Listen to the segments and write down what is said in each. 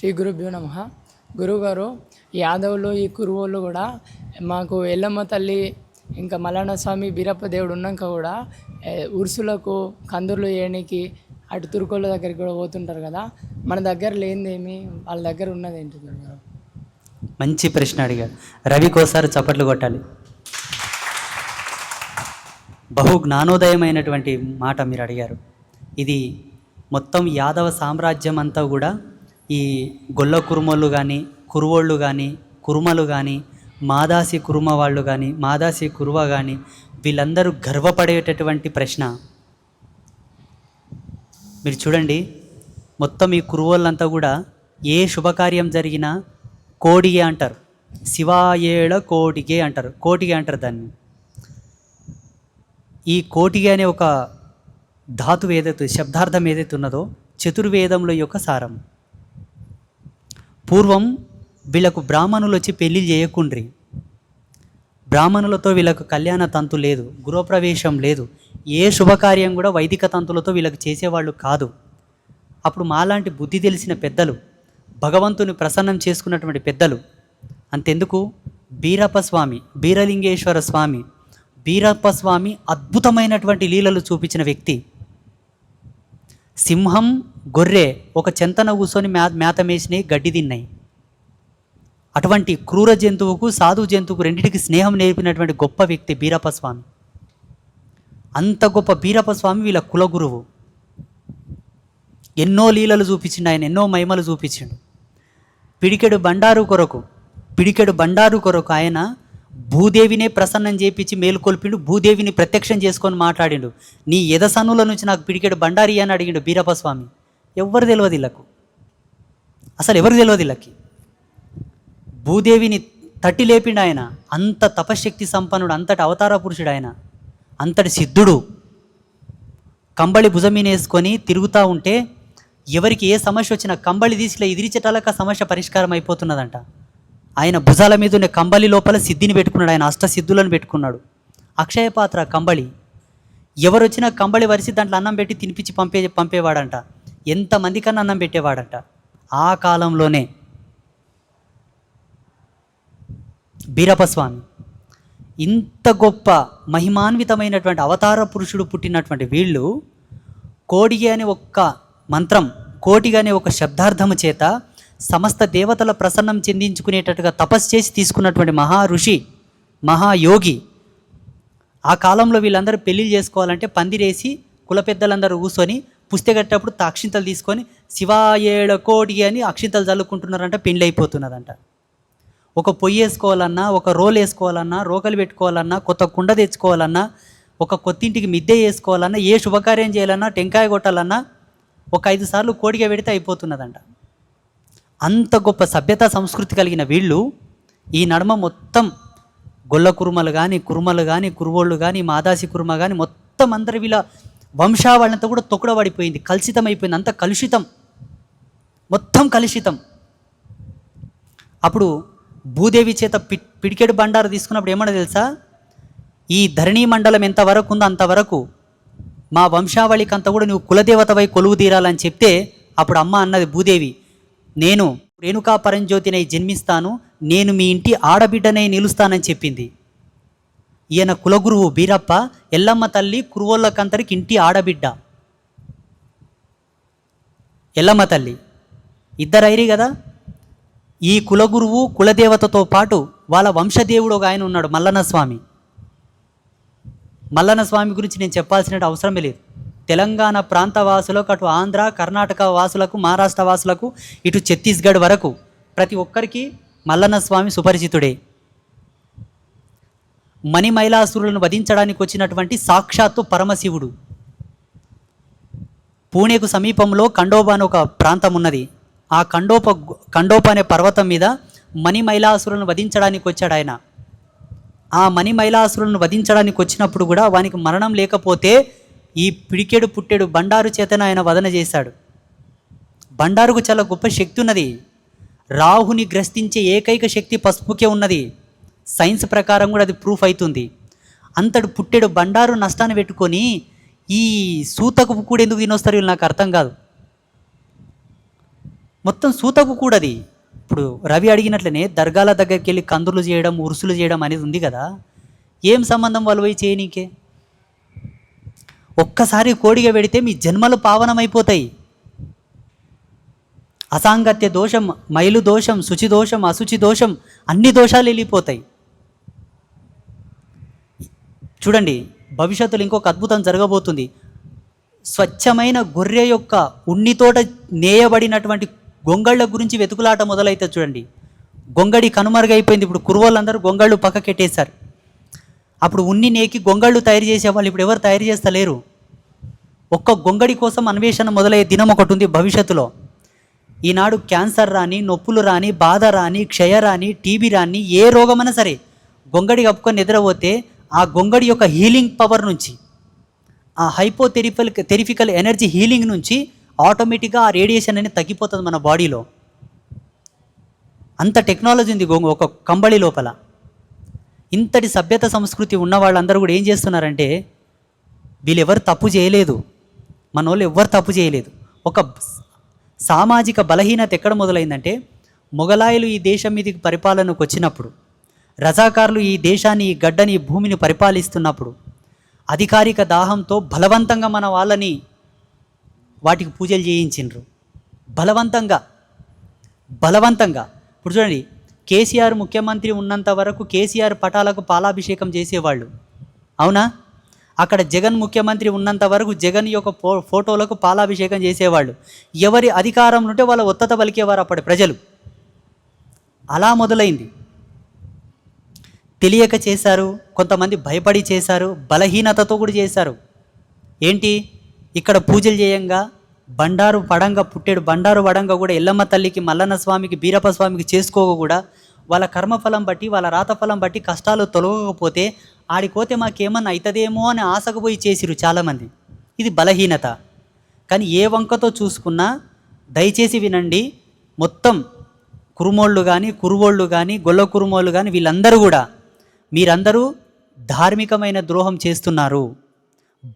శ్రీ గురుభ్యో నమ. గురువుగారు యాదవులు ఈ కురువులు కూడా మాకు ఎల్లమ్మ తల్లి ఇంకా మల్లన్న స్వామి బీరప్ప దేవుడు ఉన్నాక కూడా ఉరుసులకు కందుర్లు వేయడానికి అటు తురుకోళ్ళ దగ్గరికి కూడా పోతుంటారు కదా. మన దగ్గర లేనిదేమి వాళ్ళ దగ్గర ఉన్నది ఏంటి గురుగారు? మంచి ప్రశ్న అడిగారు. రవికోసారి చప్పట్లు కొట్టాలి. బహు జ్ఞానోదయమైనటువంటి మాట మీరు అడిగారు. ఇది మొత్తం యాదవ సామ్రాజ్యం అంతా కూడా ఈ గొల్ల కురుమోళ్ళు కానీ కురువోళ్ళు కానీ కురుమలు కానీ మాదాసి కురుమ వాళ్ళు కానీ మాదాసి కురువ కానీ వీళ్ళందరూ గర్వపడేటటువంటి ప్రశ్న. మీరు చూడండి మొత్తం ఈ కురువోళ్ళంతా కూడా ఏ శుభకార్యం జరిగినా కోడిగే అంటారు. శివాయేళ కోటిగే అంటారు. కోటిగే అంటారు దాన్ని. ఈ కోటిగే అనే ఒక ధాతువు ఏదైతే శబ్దార్థం ఏదైతే ఉన్నదో చతుర్వేదముల యొక్క సారం. పూర్వం వీళ్ళకు బ్రాహ్మణులు వచ్చి పెళ్ళి చేయకుండ్రి. బ్రాహ్మణులతో వీళ్ళకు కళ్యాణ తంతు లేదు గృహప్రవేశం లేదు. ఏ శుభకార్యం కూడా వైదిక తంతులతో వీళ్ళకు చేసేవాళ్ళు కాదు. అప్పుడు మాలాంటి బుద్ధి తెలిసిన పెద్దలు భగవంతుని ప్రసన్నం చేసుకున్నటువంటి పెద్దలు అంతెందుకు? బీరప్ప స్వామి బీరలింగేశ్వర స్వామి బీరప్ప స్వామి అద్భుతమైనటువంటి లీలలు చూపించిన వ్యక్తి. సింహం గొర్రె ఒక చెంతన కూర్చొని మే మేత మేసినాయి గడ్డి తిన్నాయి. అటువంటి క్రూర జంతువుకు సాధు జంతువుకు రెండింటికి స్నేహం నేర్పినటువంటి గొప్ప వ్యక్తి బీరప్ప స్వామి అంత గొప్ప బీరప్ప స్వామి వీళ్ళ కులగురువు ఎన్నో లీలలు చూపించిండు ఆయన ఎన్నో మహిమలు చూపించిండు. పిడికెడు బండారు కొరకు పిడికెడు బండారు కొరకు ఆయన భూదేవినే ప్రసన్నం చేపించి మేలుకొల్పిండు భూదేవిని ప్రత్యక్షం చేసుకొని మాట్లాడిండు. నీ ఎదసనుల నుంచి నాకు పిడికెడు బండారి అని అడిగిండు బీరప్ప స్వామి ఎవ్వరు తెలియదు ఇళ్ళకు. అసలు ఎవరు తెలియదు ఇళ్ళకి? భూదేవిని తట్టి లేపిండు ఆయన. అంత తపశక్తి సంపన్నుడు అంతటి అవతార పురుషుడు ఆయన. అంతటి సిద్ధుడు. కంబళి భుజమీనేసుకొని తిరుగుతూ ఉంటే ఎవరికి ఏ సమస్య వచ్చినా కంబళి తీసిలా ఎదిరించటాలకు ఆ సమస్య పరిష్కారం అయిపోతున్నదంట ఆయన భుజాల మీద ఉన్న కంబళి లోపల సిద్ధిని పెట్టుకున్నాడు. ఆయన అష్ట సిద్ధులను పెట్టుకున్నాడు. అక్షయ పాత్ర కంబళి ఎవరు వచ్చినా కంబళి వరిసి దాంట్లో అన్నం పెట్టి తినిపించి పంపే పంపేవాడంట. ఎంతమంది కన్నా అన్నం పెట్టేవాడంట. ఆ కాలంలోనే బీరపస్వామి ఇంత గొప్ప మహిమాన్వితమైనటువంటి అవతార పురుషుడు పుట్టినటువంటి వీళ్ళు కోడిగి అనే ఒక్క మంత్రం కోటిగా అనే ఒక శబ్దార్థము చేత సమస్త దేవతల ప్రసన్నం చెందించుకునేటట్టుగా తపస్సు చేసి తీసుకున్నటువంటి మహా ఋషి మహాయోగి ఆ కాలంలో వీళ్ళందరూ పెళ్ళిళ్ళు చేసుకోవాలంటే పందిరేసి కుల పెద్దలందరూ కూర్చొని పుస్తకట్టేటప్పుడు అక్షింతలు తీసుకొని శివాయేళ కోటి అని అక్షింతలు చల్లుకుంటున్నారంట పెళ్ళి అయిపోతున్నదంట ఒక పొయ్యి వేసుకోవాలన్నా ఒక రోల్ వేసుకోవాలన్నా రోకలు పెట్టుకోవాలన్నా కొత్త కుండ తెచ్చుకోవాలన్నా ఒక కొత్తింటికి మిద్దె వేసుకోవాలన్నా ఏ శుభకార్యం చేయాలన్నా టెంకాయ కొట్టాలన్నా ఒక ఐదు సార్లు కోడిగా పెడితే అయిపోతున్నదంట. అంత గొప్ప సభ్యత సంస్కృతి కలిగిన వీళ్ళు ఈ నడమ మొత్తం గొల్ల కురుమలు కానీ కురుమలు కానీ కురువోళ్ళు కానీ మాదాసి కురుమ కానీ మొత్తం అందరి వీళ్ళ వంశావళంతా కూడా తొక్కుడబడిపోయింది కలుషితం అయిపోయింది అంత కలుషితం. మొత్తం కలుషితం. అప్పుడు భూదేవి చేత పి పిడికెడు బండారు తీసుకున్నప్పుడు ఏమన్నా తెలుసా? ఈ ధరణీ మండలం ఎంతవరకు ఉందో అంతవరకు మా వంశావళికి అంతా కూడా నువ్వు కులదేవతవై కొలువు తీరాలని చెప్తే అప్పుడు అమ్మ అన్నది భూదేవి నేను రేణుకా పరంజ్యోతినై జన్మిస్తాను నేను మీ ఇంటి ఆడబిడ్డనై నిలుస్తానని చెప్పింది. ఈయన కులగురువు బీరప్ప ఎల్లమ్మ తల్లి కురువోళ్ళకంతరికి ఇంటి ఆడబిడ్డ. ఎల్లమ్మ తల్లి ఇద్దరైరి కదా ఈ కులగురువు కులదేవతతో పాటు వాళ్ళ వంశదేవుడు ఒక ఆయన ఉన్నాడు మల్లన్న స్వామి మల్లన్న స్వామి గురించి నేను చెప్పాల్సిన అవసరమే లేదు. తెలంగాణ ప్రాంత వాసులకు అటు ఆంధ్ర కర్ణాటక వాసులకు మహారాష్ట్ర వాసులకు ఇటు ఛత్తీస్గఢ్ వరకు ప్రతి ఒక్కరికి మల్లన్న స్వామి సుపరిచితుడే. మణిమైలాసురులను వధించడానికి వచ్చినటువంటి సాక్షాత్తు పరమశివుడు. పూణేకు సమీపంలో ఖండోబా అని ఒక ప్రాంతం ఉన్నది. ఆ కండోప కండోప అనే పర్వతం మీద మణిమైలాసురులను వధించడానికి వచ్చాడు ఆయన. ఆ మణిమైలాసురులను వధించడానికి వచ్చినప్పుడు కూడా వానికి మరణం లేకపోతే ఈ పిడికెడు పుట్టెడు బండారు చేతన ఆయన వదన చేశాడు. బండారుకు చాలా గొప్ప శక్తి ఉన్నది. రాహుని గ్రస్తించే ఏకైక శక్తి పసుపుకే ఉన్నది. సైన్స్ ప్రకారం కూడా అది ప్రూఫ్ అవుతుంది అంతడు పుట్టెడు బండారు నష్టాన్ని పెట్టుకొని ఈ సూతకు కూడా ఎందుకు తినొస్తారు వీళ్ళు నాకు అర్థం కాదు. మొత్తం సూతకు కూడది ఇప్పుడు రవి అడిగినట్లనే దర్గాల దగ్గరికి వెళ్ళి కందులు చేయడం ఉరుసులు చేయడం అనేది ఉంది కదా. ఏం సంబంధం వాళ్ళు పోయి చేయనీకే? ఒక్కసారి కోడిగా పెడితే మీ జన్మలు పావనమైపోతాయి. అసాంగత్య దోషం మైలు దోషం శుచి దోషం అశుచి దోషం అన్ని దోషాలు వెళ్ళిపోతాయి. చూడండి భవిష్యత్తులో ఇంకొక అద్భుతం జరగబోతుంది. స్వచ్ఛమైన గొర్రె యొక్క ఉన్నితోట నేయబడినటువంటి గొంగళ్ళ గురించి వెతుకులాట మొదలైతే చూడండి. గొంగడి కనుమరుగైపోయింది ఇప్పుడు కురువాళ్ళందరూ గొంగళ్ళు పక్కకెట్టేశారు. అప్పుడు ఉన్ని నేకి గొంగళ్ళు తయారు చేసేవాళ్ళు. ఇప్పుడు ఎవరు తయారు చేస్తలేరు? ఒక్క గొంగడి కోసం అన్వేషణ మొదలయ్యే దినం ఒకటి ఉంది భవిష్యత్తులో. ఈనాడు క్యాన్సర్ రాని నొప్పులు రాని బాధ రాని క్షయ రాని టీబీ రాని ఏ రోగమైనా సరే గొంగడి కప్పుకొని నిద్రపోతే ఆ గొంగడి యొక్క హీలింగ్ పవర్ నుంచి ఆ హైపోథెరిఫల్ థెరిఫికల్ ఎనర్జీ హీలింగ్ నుంచి ఆటోమేటిక్గా ఆ రేడియేషన్ అనేది తగ్గిపోతుంది మన బాడీలో. అంత టెక్నాలజీ ఉంది గొంగ ఒక కంబళి లోపల. ఇంతటి సభ్యత సంస్కృతి ఉన్న వాళ్ళందరూ కూడా ఏం చేస్తున్నారంటే వీళ్ళెవరు తప్పు చేయలేదు. మన వాళ్ళు ఎవ్వరు తప్పు చేయలేదు. ఒక సామాజిక బలహీనత ఎక్కడ మొదలైందంటే మొఘలాయులు ఈ దేశం మీదకి పరిపాలనకు వచ్చినప్పుడు రజాకారులు ఈ దేశాన్ని ఈ గడ్డని ఈ భూమిని పరిపాలిస్తున్నప్పుడు అధికారిక దాహంతో బలవంతంగా మన వాళ్ళని వాటికి పూజలు చేయించిండ్రు. బలవంతంగా బలవంతంగా. ఇప్పుడు చూడండి కేసీఆర్ ముఖ్యమంత్రి ఉన్నంత వరకు కేసీఆర్ పటాలకు పాలాభిషేకం చేసేవాళ్ళు. అవునా? అక్కడ జగన్ ముఖ్యమంత్రి ఉన్నంత వరకు జగన్ యొక్క ఫో ఫోటోలకు పాలాభిషేకం చేసేవాళ్ళు. ఎవరి అధికారం ఉంటే వాళ్ళ ఒత్తత పలికేవారు అప్పటి ప్రజలు. అలా మొదలైంది. తెలియక చేశారు కొంతమంది భయపడి చేశారు బలహీనతతో కూడా చేశారు. ఏంటి? ఇక్కడ పూజలు చేయంగా బండారు పడంగా పుట్టేడు బండారు పడంగా కూడా ఎల్లమ్మ తల్లికి మల్లన్న స్వామికి బీరప్ప స్వామికి చేసుకోక కూడా వాళ్ళ కర్మఫలం బట్టి వాళ్ళ రాతఫలం బట్టి కష్టాలు తొలగకపోతే ఆడిపోతే మాకేమన్నా అవుతుందేమో అని ఆశకు పోయి చేసిరు చాలామంది. ఇది బలహీనత. కానీ ఏ వంకతో చూసుకున్నా దయచేసి వినండి మొత్తం కురుమోళ్ళు కానీ కురువోళ్ళు కానీ గొల్ల కురుమోళ్ళు కానీ వీళ్ళందరూ కూడా మీరందరూ ధార్మికమైన ద్రోహం చేస్తున్నారు.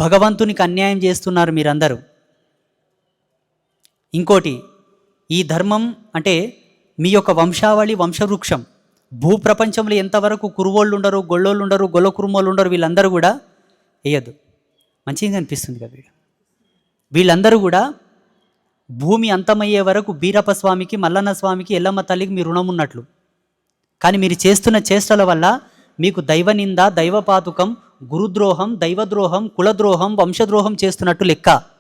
భగవంతునికి అన్యాయం చేస్తున్నారు మీరందరూ. ఇంకోటి ఈ ధర్మం అంటే మీ యొక్క వంశావళి వంశవృక్షం. భూప్రపంచంలో ఎంతవరకు కురువోళ్ళు ఉండరు గొళ్ళోళ్ళు ఉండరు గొల్ల కురుమోళ్ళు ఉండరు వీళ్ళందరూ కూడా వేయద్దు. మంచిగా అనిపిస్తుంది కదా వీడు. వీళ్ళందరూ కూడా భూమి అంతమయ్యే వరకు బీరప్ప స్వామికి మల్లన్న స్వామికి ఎల్లమ్మ తల్లికి మీ రుణం ఉన్నట్లు. కానీ మీరు చేస్తున్న చేష్టల వల్ల మీకు దైవ నింద దైవపాతుకం గురుద్రోహం దైవద్రోహం కులద్రోహం వంశద్రోహం చేస్తున్నట్టు లెక్క.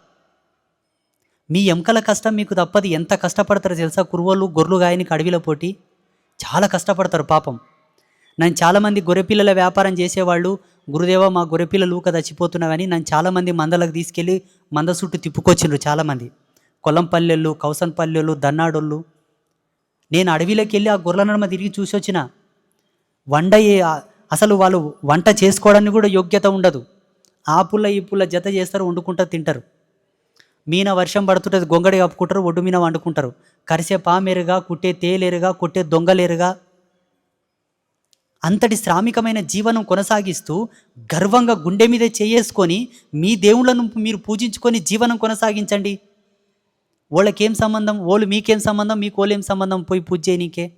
మీ ఎంకల కష్టం మీకు తప్పది. ఎంత కష్టపడతారో తెలుసా? కురువలు గొర్రెలు గాయనికి అడవిలో పోటీ. చాలా కష్టపడతారు పాపం. నేను చాలామంది గొర్రెపిల్లల వ్యాపారం చేసేవాళ్ళు గురుదేవ మా గొర్రెపిల్లలు ఊక చచ్చిపోతున్నావని నన్ను చాలామంది మందలకు తీసుకెళ్ళి మంద చుట్టూ తిప్పుకొచ్చిండ్రు చాలామంది. కొల్లంపల్లెళ్ళు కౌసన్పల్లెళ్ళు దన్నాడోళ్ళు. నేను అడవిలోకి వెళ్ళి ఆ గొర్రెల నడమ తిరిగి చూసి వచ్చిన వండ అసలు వాళ్ళు వంట చేసుకోవడానికి కూడా యోగ్యత ఉండదు. ఆ పుల్ల ఈ పుల్ల జత చేస్తారు వండుకుంటారు తింటారు. మీన వర్షం పడుతుంటుంది గొంగడి కప్పుకుంటారు ఒడ్డు మీద వండుకుంటారు. కరిసే పామెరుగా కుట్టే తేలేరుగా కొట్టే దొంగలేరుగా. అంతటి శ్రామికమైన జీవనం కొనసాగిస్తూ గర్వంగా గుండె మీద చేసుకొని మీ దేవుళ్ళను మీరు పూజించుకొని జీవనం కొనసాగించండి. వాళ్ళకేం సంబంధం? వాళ్ళు మీకేం సంబంధం? మీకు వాళ్ళేం సంబంధం? పోయి పూజ చేయనీకే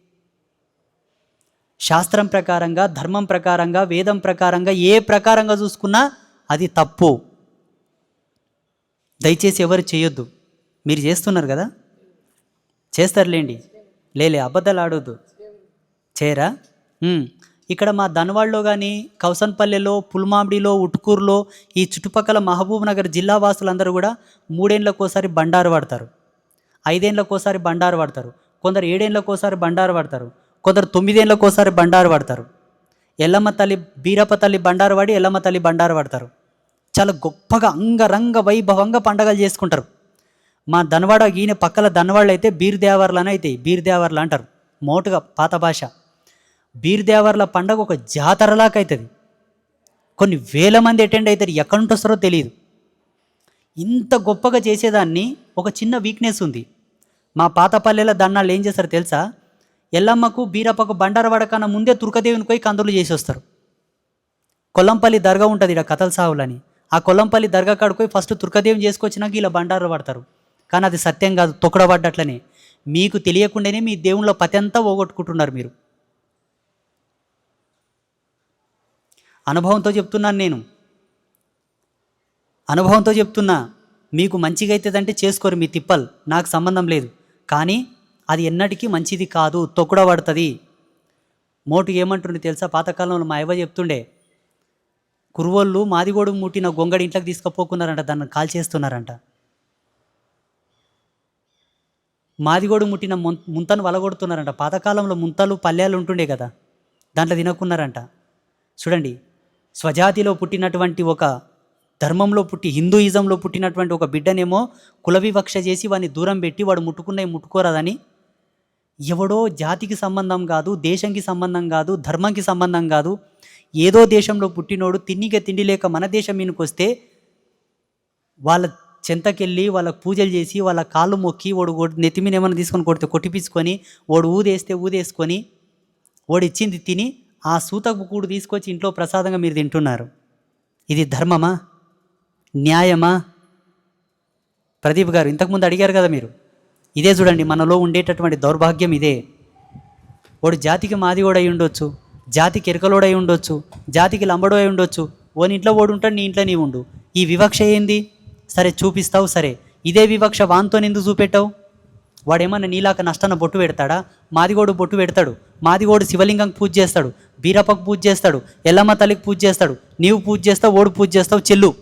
శాస్త్రం ప్రకారంగా ధర్మం ప్రకారంగా వేదం ప్రకారంగా ఏ ప్రకారంగా చూసుకున్నా అది తప్పు. దయచేసి ఎవరు చేయొద్దు. మీరు చేస్తున్నారు కదా? చేస్తారులేండి. లేలే అబద్ధాలు ఆడొద్దు. చేయరా? ఇక్కడ మా ధనవాడలో కానీ కౌసన్పల్లెలో పుల్మామిడిలో ఉట్కూరులో ఈ చుట్టుపక్కల మహబూబ్ నగర్ జిల్లా వాసులందరూ కూడా మూడేళ్ళకోసారి బండారు పడతారు ఐదేళ్ళకోసారి బండారు పడతారు కొందరు ఏడేళ్ళకోసారి బండారు పడతారు కొందరు తొమ్మిదేళ్ళకోసారి బండారు పడతారు ఎల్లమ్మ తల్లి బీరప్ప తల్లి బండారు పడి ఎల్లమ్మ తల్లి బండారు పడతారు చాలా గొప్పగా అంగరంగ వైభవంగా పండగలు చేసుకుంటారు. మా ధనవాడ ఈయన పక్కల ధనవాళ్ళు అయితే బీర్దేవర్లు అని అయితే బీర్దేవర్లు అంటారు. మోటుగా పాత భాష. బీర్దేవర్ల పండగ ఒక జాతరలాగా అవుతుంది కొన్ని వేల మంది అటెండ్ అవుతారు ఎక్కడి నుంచి వస్తారో తెలియదు ఇంత గొప్పగా చేసేదాన్ని ఒక చిన్న వీక్నెస్ ఉంది. మా పాతపల్లెల దండాలు ఏం చేస్తారు తెలుసా? ఎల్లమ్మకు బీరప్పకు బండారవాడ కన్నా ముందే తుర్కదేవిని పోయి కందులు చేసి వస్తారు. కొల్లంపల్లి దర్గా ఉంటుంది ఇక్కడ కథల సావులని. ఆ కొల్లంపల్లి దర్గా కాడికి పోయి ఫస్ట్ తుర్కదేవిని చేసుకొచ్చినాక ఇలా బండారు పడతారు కానీ అది సత్యం కాదు తొక్కడబడ్డట్లనే. మీకు తెలియకుండానే మీ దేవుళ్ళ పతి అంతా పోగొట్టుకుంటున్నారు మీరు. అనుభవంతో చెప్తున్నాను నేను. అనుభవంతో చెప్తున్నా మీకు మంచిగా అవుతుందంటే చేసుకోరు మీ తిప్పల్ నాకు సంబంధం లేదు. కానీ అది ఎన్నటికీ మంచిది కాదు తొక్కుడ పడుతుంది మోటు ఏమంటుండే తెలుసా? పాతకాలంలో మా అవ్వ చెప్తుండే కురువోళ్ళు మాదిగోడు ముట్టిన గొంగడి ఇంట్లోకి తీసుకుపోకున్నారంట దాన్ని కాల్ చేస్తున్నారంట. మాదిగోడు ముట్టిన ముం ముంతను వలగొడుతున్నారంట. పాతకాలంలో ముంతలు పల్లెలు ఉంటుండే కదా దాంట్లో తినకున్నారంట. చూడండి స్వజాతిలో పుట్టినటువంటి ఒక ధర్మంలో పుట్టి హిందూయిజంలో పుట్టినటువంటి ఒక బిడ్డనేమో కులవివక్ష చేసి వాడిని దూరం పెట్టి వాడు ముట్టుకున్నవి ముట్టుకోరాదని ఎవడో జాతికి సంబంధం కాదు దేశంకి సంబంధం కాదు ధర్మంకి సంబంధం కాదు ఏదో దేశంలో పుట్టినోడు తిండిగా తిండి లేక మన దేశం మీదకొస్తే వాళ్ళ చెంతకెళ్ళి వాళ్ళకి పూజలు చేసి వాళ్ళ కాళ్ళు మొక్కి వాడు ఓడి నెత్తి మీద ఏమైనా తీసుకొని కొడితే కొట్టిపించుకొని వాడు ఊదేస్తే ఊదేసుకొని వాడు ఇచ్చింది తిని ఆ సూతకు కూడు తీసుకొచ్చి ఇంట్లో ప్రసాదంగా మీరు తింటున్నారు. ఇది ధర్మమా? న్యాయమా? ప్రదీప్ గారు ఇంతకుముందు అడిగారు కదా మీరు? ఇదే చూడండి మనలో ఉండేటటువంటి దౌర్భాగ్యం ఇదే. వాడు జాతికి మాది కూడా అయి ఉండొచ్చు. జాతికి ఎరకలోడై ఉండొచ్చు జాతికి లంబడో అయి ఉండొచ్చు ఓని ఇంట్లో ఓడు ఉంటాడు నీ ఇంట్లో నీ ఉండు. ఈ వివక్ష ఏంది? సరే చూపిస్తావు సరే. ఇదే వివక్ష వాంతో ఎందుకు చూపెట్టావు? వాడేమన్నా నీలాక నష్టాన బొట్టు పెడతాడా? మాదిగోడు బొట్టు పెడతాడు. మాదిగోడు శివలింగం పూజ చేస్తాడు. బీరప్పకు పూజ చేస్తాడు. ఎల్లమ్మ తల్లికి పూజ చేస్తాడు. నీవు పూజ చేస్తావు ఓడు పూజ చేస్తావు చెల్లు.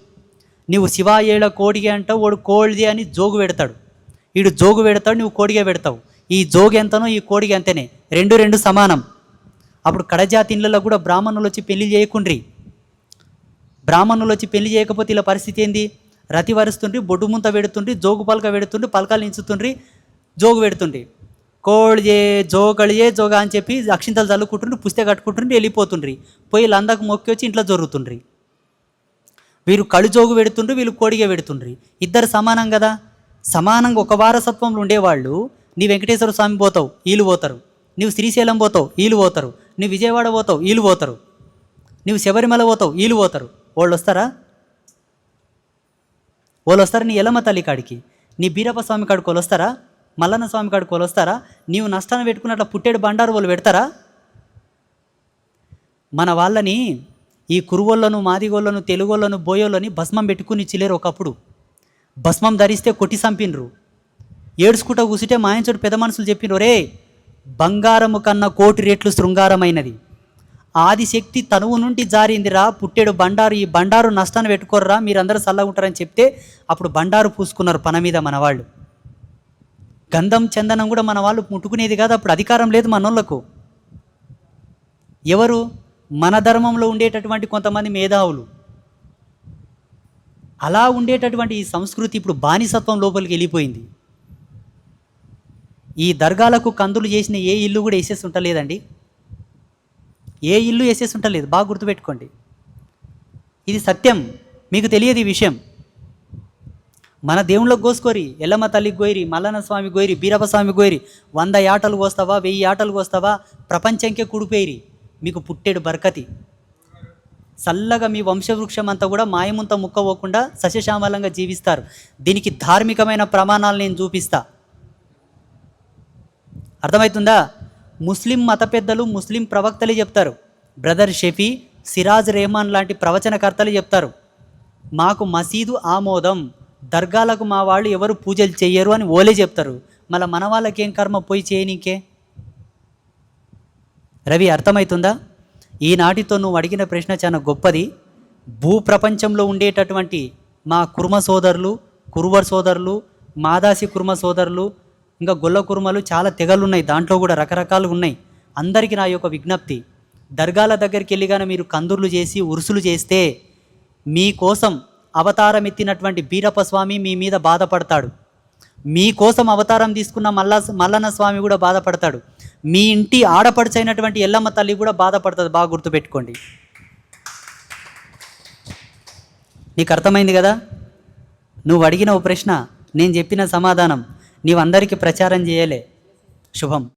నీవు శివ ఏళ్ళ కోడిగే అంటావు ఓడు కోడిది అని జోగు పెడతాడు. వీడు జోగు పెడతాడు నువ్వు కోడిగే పెడతావు. ఈ జోగు ఎంతనో ఈ కోడిగే అంతనే. రెండు రెండు సమానం. అప్పుడు కడజాతి ఇళ్ళలో కూడా బ్రాహ్మణులు వచ్చి పెళ్ళి చేయకుండ్రి. బ్రాహ్మణులు వచ్చి పెళ్ళి చేయకపోతే ఇలా పరిస్థితి ఏంది? రతి వరుస్తుండ్రి బొడ్డు ముంత పెడుతుండ్రి జోగు పలక పెడుతుండ్రి పలకాలు ఇంచుతుండ్రి జోగు పెడుతుండ్రి. కోళ్ళే జోగళియే జోగా అని చెప్పి అక్షింతలు చల్లుకుంటుండ్రి పుస్తక కట్టుకుంటుండ్రి వెళ్ళిపోతుండ్రి. పోయి లందకు మొక్కి వచ్చి ఇంట్లో జరుగుతుండ్రి వీరు కళ్ళు జోగు పెడుతుండ్రు వీళ్ళు కోడిగా పెడుతుండ్రి. ఇద్దరు సమానం కదా? సమానంగా ఒక వారసత్వంలో ఉండేవాళ్ళు. నీ వెంకటేశ్వర స్వామి పోతావు వీళ్ళు పోతారు. నీవు శ్రీశైలం పోతావు వీళ్ళు పోతారు. నువ్వు విజయవాడ పోతావు వీళ్ళు పోతారు. నువ్వు శబరిమల పోతావు వీళ్ళు పోతారు. వాళ్ళు వస్తారా? వాళ్ళు వస్తారా నీ ఎలమ తల్లి కాడికి? నీ బీరప్ప స్వామి కాడికి వాళ్ళు వస్తారా? మల్లన్న స్వామి కాడికి వాళ్ళు వస్తారా? నీవు నష్టాన్ని పెట్టుకున్నట్ల పుట్టేడు బండారు వాళ్ళు పెడతారా? మన వాళ్ళని ఈ కురువోళ్ళను మాదిగోళ్ళను తెలుగోళ్ళను బోయోళ్ళని భస్మం పెట్టుకుని చిలేరు ఒకప్పుడు. భస్మం ధరిస్తే కొట్టి చంపినరు ఏడుచుకుంటా కూసుంటే మాయంచుడు పెద్ద మనుషులు చెప్పినరు రే బంగారము కన్నా కోటి రెట్లు శృంగారమైనది. ఆదిశక్తి తనువు నుండి జారిందిరా పుట్టేడు బండారు ఈ బండారు నష్టాన్ని పెట్టుకోర్రా మీరందరూ చల్లగా ఉంటారని చెప్తే అప్పుడు బండారు పూసుకున్నారు పన మీద మన వాళ్ళు గంధం చందనం కూడా మన వాళ్ళు ముట్టుకునేది కాదు అప్పుడు అధికారం లేదు మనోళ్ళకు. ఎవరు? మన ధర్మంలో ఉండేటటువంటి కొంతమంది మేధావులు. అలా ఉండేటటువంటి ఈ సంస్కృతి ఇప్పుడు బానిసత్వం లోపలికి వెళ్ళిపోయింది. ఈ దర్గాలకు కందులు చేసిన ఏ ఇల్లు కూడా వేసేసి ఉంటలేదండి ఏ ఇల్లు వేసేసి ఉంటలేదు బాగా గుర్తుపెట్టుకోండి. ఇది సత్యం. మీకు తెలియదు ఈ విషయం. మన దేవుళ్ళకు కోసుకోరి ఎల్లమ్మ తల్లి గోయిరి మల్లన్న స్వామి గోయిరి బీరప్ప స్వామి గోయిరి వంద ఆటలు కోస్తావా వెయ్యి ఆటలు కోస్తావా ప్రపంచంకే కుడిపోయిరి. మీకు పుట్టేడు బర్కతి. చల్లగా మీ వంశవృక్షం అంతా కూడా మాయముంత ముక్కవోకుండా సస్యశ్యామలంగా జీవిస్తారు. దీనికి ధార్మికమైన ప్రమాణాలు నేను చూపిస్తా. అర్థమవుతుందా? ముస్లిం మత పెద్దలు ముస్లిం ప్రవక్తలే చెప్తారు. బ్రదర్ షఫీ సిరాజ్ రెహమాన్ లాంటి ప్రవచనకర్తలు చెప్తారు. మాకు మసీదు ఆమోదం దర్గాలకు మా వాళ్ళు ఎవరు పూజలు చెయ్యరు అని ఓలే చెప్తారు. మళ్ళీ మన వాళ్ళకి ఏం కర్మ పోయి చేయనీకే? రవి అర్థమవుతుందా? ఈనాటితో నువ్వు అడిగిన ప్రశ్న చాలా గొప్పది. భూ ప్రపంచంలో ఉండేటటువంటి మా కుర్మ సోదరులు కురువర్ సోదరులు మాదాసి కుర్మ సోదరులు ఇంకా గొల్ల కుర్మలు చాలా తెగలు ఉన్నాయి దాంట్లో కూడా రకరకాలు ఉన్నాయి. అందరికీ నా యొక్క విజ్ఞప్తి. దర్గాల దగ్గరికి వెళ్ళిగానే మీరు కందుర్లు చేసి ఉరుసులు చేస్తే మీకోసం అవతారం ఎత్తినటువంటి బీరప్ప స్వామి మీ మీద బాధపడతాడు. మీకోసం అవతారం తీసుకున్న మల్ల మల్లన్న స్వామి కూడా బాధపడతాడు. మీ ఇంటి ఆడపడుచైనటువంటి ఎల్లమ్మ తల్లి కూడా బాధపడుతుంది. బాగా గుర్తుపెట్టుకోండి. నీకు అర్థమైంది కదా? నువ్వు అడిగిన ఓ ప్రశ్న నేను చెప్పిన సమాధానం. నీవందరికీ ప్రచారం చేయలే. శుభం.